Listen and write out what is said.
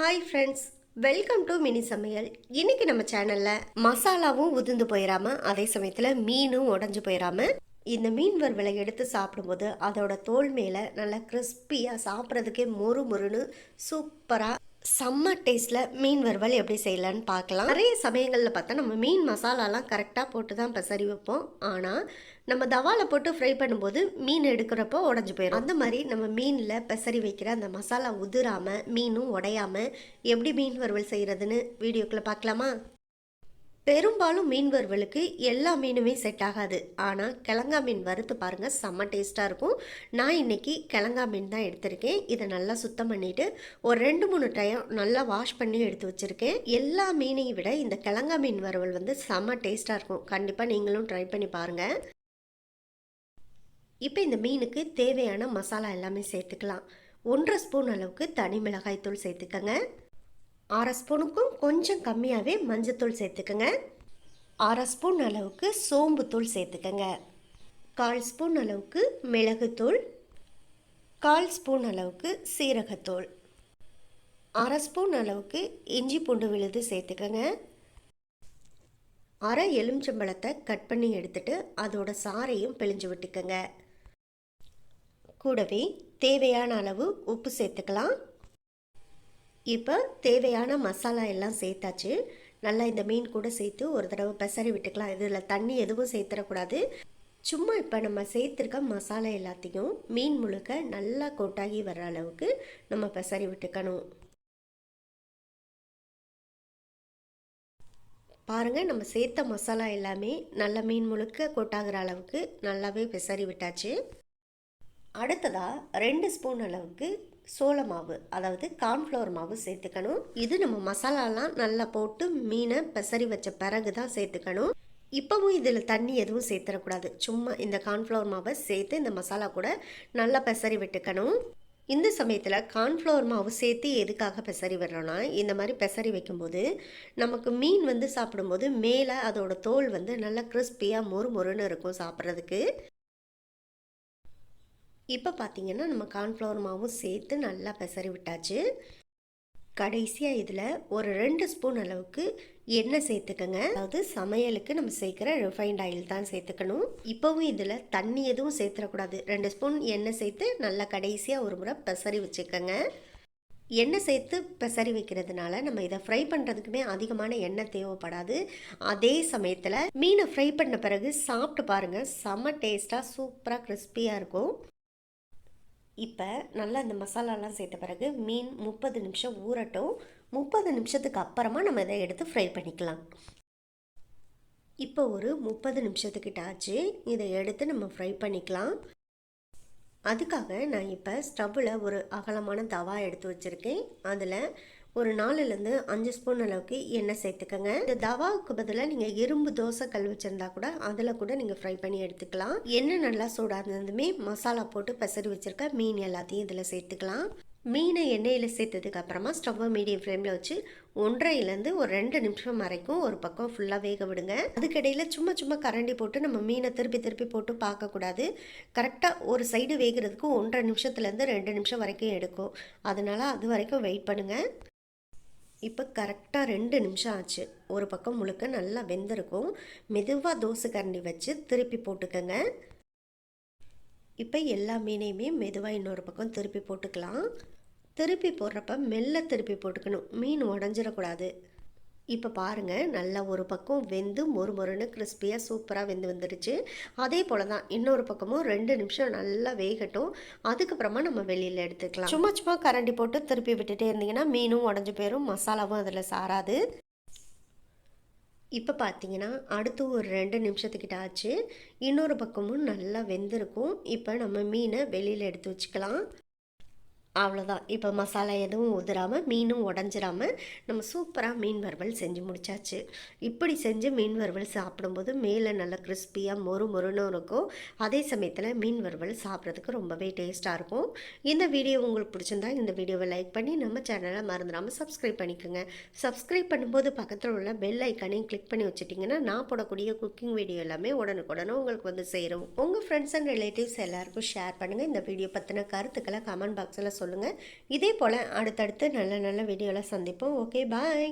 Hi friends welcome to mini சமையல் இன்னைக்கு நம்ம சேனலில் மசாலாவும் உதிர்ந்து போயிடாம அதே சமயத்தில் மீனும் உடஞ்சு போயிடாம இந்த மீன் வறுவலை எடுத்து சாப்பிடும்போது அதோட தோல் மேலே நல்லா கிறிஸ்பியாக சாப்பிட்றதுக்கே மொறு மொறுன்னு சூப்பராக செம்ம டேஸ்ட்டில் மீன் வறுவல் எப்படி செய்யலான்னு பார்க்கலாம். நிறைய சமயங்களில் பார்த்தா நம்ம மீன் மசாலாலாம் கரெக்டாக போட்டு தான் பெசரி வைப்போம். ஆனால் நம்ம தவால போட்டு ஃப்ரை பண்ணும்போது மீன் எடுக்கிறப்போ உடஞ்சி போயிடும் அந்த மாதிரி நம்ம மீனில் பெசரி வைக்கிற அந்த மசாலா உதிராமல் மீனும் உடையாமல் எப்படி மீன் வறுவல் செய்கிறதுன்னு வீடியோக்குள்ளே பார்க்கலாமா? பெரும்பாலும் மீன் வறுவலுக்கு எல்லா மீனுமே செட் ஆகாது. ஆனால் கிழங்கா மீன் வறுத்து பாருங்கள் செம்ம டேஸ்ட்டாக இருக்கும். நான் இன்னைக்கு கிழங்கா மீன் தான் எடுத்திருக்கேன். இதை நல்லா சுத்தம் பண்ணிவிட்டு ஒரு ரெண்டு மூணு டைம் நல்லா வாஷ் பண்ணி எடுத்து வச்சுருக்கேன். எல்லா மீனையும் விட இந்த கிழங்கா மீன் வறுவல் வந்து செம்ம டேஸ்ட்டாக இருக்கும். கண்டிப்பாக நீங்களும் ட்ரை பண்ணி பாருங்கள் இப்போ இந்த மீனுக்கு தேவையான மசாலா எல்லாமே சேர்த்துக்கலாம். ஒன்றரை ஸ்பூன் அளவுக்கு தனி மிளகாய்த்தூள் சேர்த்துக்கங்க. அரை ஸ்பூனுக்கும் கொஞ்சம் கம்மியாகவே மஞ்சத்தூள் சேர்த்துக்கோங்க. அரை ஸ்பூன் அளவுக்கு சோம்புத்தூள் சேர்த்துக்கோங்க. கால் ஸ்பூன் அளவுக்கு மிளகுத்தூள் கால் ஸ்பூன் அளவுக்கு சீரகத்தூள் அரை ஸ்பூன் அளவுக்கு இஞ்சி பூண்டு விழுது சேர்த்துக்கோங்க. அரை எலுமிச்சம்பழத்தை கட் பண்ணி எடுத்துட்டு அதோட சாறையும் பிழிஞ்சு விட்டுக்கோங்க. கூடவே தேவையான அளவு உப்பு சேர்த்துக்கலாம். இப்போ தேவையான மசாலா எல்லாம் சேர்த்தாச்சு. நல்லா இந்த மீன் கூட சேர்த்து ஒரு தடவை பெசரி விட்டுக்கலாம். இதில் தண்ணி எதுவும் சேர்த்துடக்கூடாது. சும்மா இப்போ நம்ம சேர்த்துருக்க மசாலா எல்லாத்தையும் மீன் முழுக்க நல்லா கொட்டாகி வர்ற அளவுக்கு நம்ம பெசரி விட்டுக்கணும். பாருங்கள் நம்ம சேர்த்த மசாலா எல்லாமே நல்ல மீன் முழுக்க கொட்டாகிற அளவுக்கு நல்லாவே பெசரி விட்டாச்சு. அடுத்ததாக ரெண்டு ஸ்பூன் அளவுக்கு சோள மாவு அதாவது கார்ன்ஃப்ளவர் மாவு சேர்த்துக்கணும். இது நம்ம மசாலாலாம் நல்லா போட்டு மீனை பெசரி வச்ச பிறகு தான் சேர்த்துக்கணும். இப்போவும் இதில் தண்ணி எதுவும் சேர்த்துடக்கூடாது. சும்மா இந்த கார்ன்ஃப்ளவர் மாவை சேர்த்து இந்த மசாலா கூட நல்லா பெசரி விட்டுக்கணும். இந்த சமயத்தில் கார்ன்ஃப்ளவர் மாவு சேர்த்து எதுக்காக பெசரி விடுறோன்னா இந்த மாதிரி பெசரி வைக்கும்போது நமக்கு மீன் வந்து சாப்பிடும்போது மேலே அதோட தோல் வந்து நல்லா கிறிஸ்பியாக மொறு மொறுன்னு இருக்கும் சாப்பிட்றதுக்கு. இப்போ பார்த்தீங்கன்னா நம்ம கார்ன்ஃப்ளவர் மாவும் சேர்த்து நல்லா பெசரி விட்டாச்சு. கடைசியாக இதில் ஒரு ரெண்டு ஸ்பூன் அளவுக்கு எண்ணெய் சேர்த்துக்கங்க. அதாவது சமையலுக்கு நம்ம சேர்க்குற ரிஃபைண்ட் ஆயில் தான் சேர்த்துக்கணும். இப்போவும் இதில் தண்ணி எதுவும் சேர்த்துடக்கூடாது. ரெண்டு ஸ்பூன் எண்ணெய் சேர்த்து நல்லா கடைசியாக ஒரு முறை பெசரி வச்சுக்கோங்க. எண்ணெய் சேர்த்து பெசரி வைக்கிறதுனால நம்ம இதை ஃப்ரை பண்ணுறதுக்குமே அதிகமான எண்ணெய் தேவைப்படாது. அதே சமயத்தில் மீனை ஃப்ரை பண்ண பிறகு சாப்பிட்டு பாருங்கள் செம்ம டேஸ்ட்டாக சூப்பராக கிறிஸ்பியாக இருக்கும். இப்போ நல்லா இந்த மசாலாலாம் சேர்த்த பிறகு மீன் முப்பது நிமிஷம் ஊறட்டும். முப்பது நிமிஷத்துக்கு அப்புறமா நம்ம இதை எடுத்து ஃப்ரை பண்ணிக்கலாம். இப்போ ஒரு முப்பது நிமிஷத்துக்கிட்ட ஆச்சு. இதை எடுத்து நம்ம ஃப்ரை பண்ணிக்கலாம். அதுக்காக நான் இப்போ ஸ்டவ்வில் ஒரு அகலமான தவா எடுத்து வச்சுருக்கேன். அதில் ஒரு நாலுலேருந்து அஞ்சு ஸ்பூன் அளவுக்கு எண்ணெய் சேர்த்துக்கோங்க. இந்த தவாவுக்கு பதிலாக நீங்கள் இரும்பு தோசை கல் வச்சுருந்தா கூட அதில் கூட நீங்கள் ஃப்ரை பண்ணி எடுத்துக்கலாம். எண்ணெய் நல்லா சூடாக இருந்ததுமே மசாலா போட்டு பெசரி வச்சுருக்க மீன் எல்லாத்தையும் இதில் சேர்த்துக்கலாம். மீனை எண்ணெயில் சேர்த்ததுக்கு அப்புறமா ஸ்டவ்வை மீடியம் ஃப்ளேமில் வச்சு ஒன்றரைலேருந்து ஒரு ரெண்டு நிமிஷம் வரைக்கும் ஒரு பக்கம் ஃபுல்லாக வேக விடுங்க. அதுக்கிடையில் சும்மா சும்மா கரண்டி போட்டு நம்ம மீனை திருப்பி திருப்பி போட்டு பார்க்கக்கூடாது கரெக்டாக ஒரு சைடு வேகிறதுக்கு ஒன்றரை நிமிஷத்துலேருந்து ரெண்டு நிமிஷம் வரைக்கும் எடுக்கும். அதனால் அது வரைக்கும் வெயிட் பண்ணுங்கள் இப்போ கரெக்டாக ரெண்டு நிமிஷம் ஆச்சு. ஒரு பக்கம் முழுக்க நல்லா வெந்திருக்கும். மெதுவாக தோசை கரண்டி வச்சு திருப்பி போட்டுக்கோங்க. இப்போ எல்லா மீனையுமே மெதுவாக இன்னொரு பக்கம் திருப்பி போட்டுக்கலாம். திருப்பி போடுறப்ப மெல்ல திருப்பி போட்டுக்கணும். மீன் உடஞ்சிடக்கூடாது. இப்போ பாருங்கள் நல்லா ஒரு பக்கம் வெந்து மொறு மொறுன்னு கிறிஸ்பியாக சூப்பராக வெந்து வந்துடுச்சு. அதே போல் தான் இன்னொரு பக்கமும் ரெண்டு நிமிஷம் நல்லா வேகட்டும். அதுக்கப்புறமா நம்ம வெளியில் எடுத்துக்கலாம். சும்மா சும்மா கரண்டி போட்டு திருப்பி விட்டுட்டே இருந்தீங்கன்னா மீனும் உடஞ்சி போயிடும் மசாலாவும் அதில் சாராது. இப்போ பார்த்தீங்கன்னா அடுத்து ஒரு ரெண்டு நிமிஷத்துக்கிட்ட ஆச்சு. இன்னொரு பக்கமும் நல்லா வெந்திருக்கும். இப்போ நம்ம மீனை வெளியில் எடுத்து வச்சுக்கலாம். அவ்வளோதான் இப்போ மசாலா எதுவும் உதிராமல் மீனும் உடஞ்சிராமல் நம்ம சூப்பராக மீன் வறுவல் செஞ்சு முடிச்சாச்சு. இப்படி செஞ்சு மீன் வறுவல் சாப்பிடும்போது மேலே நல்லா கிறிஸ்பியாக மொறு மொறுன்னு இருக்கும். அதே சமயத்தில் மீன் வறுவல் சாப்பிட்றதுக்கு ரொம்பவே டேஸ்ட்டாக இருக்கும். இந்த வீடியோ உங்களுக்கு பிடிச்சிருந்தா இந்த வீடியோவை லைக் பண்ணி நம்ம சேனலை மறந்துடாமல் சப்ஸ்கிரைப் பண்ணிக்கோங்க. சப்ஸ்கிரைப் பண்ணும்போது பக்கத்தில் உள்ள பெல் ஐக்கானையும் கிளிக் பண்ணி வச்சுட்டிங்கன்னா நான் போடக்கூடிய குக்கிங் வீடியோ எல்லாமே உடனுக்குடனே உங்களுக்கு வந்து சேரும். உங்கள் ஃப்ரெண்ட்ஸ் அண்ட் ரிலேட்டிவ்ஸ் எல்லாருக்கும் ஷேர் பண்ணுங்கள் இந்த வீடியோ பற்றின கருத்துக்களை கமெண்ட் பாக்ஸில் சொல்லுங்கள் இதே போல் அடுத்தடுத்து நல்ல நல்ல வீடியோவில் சந்திப்போம். Okay bye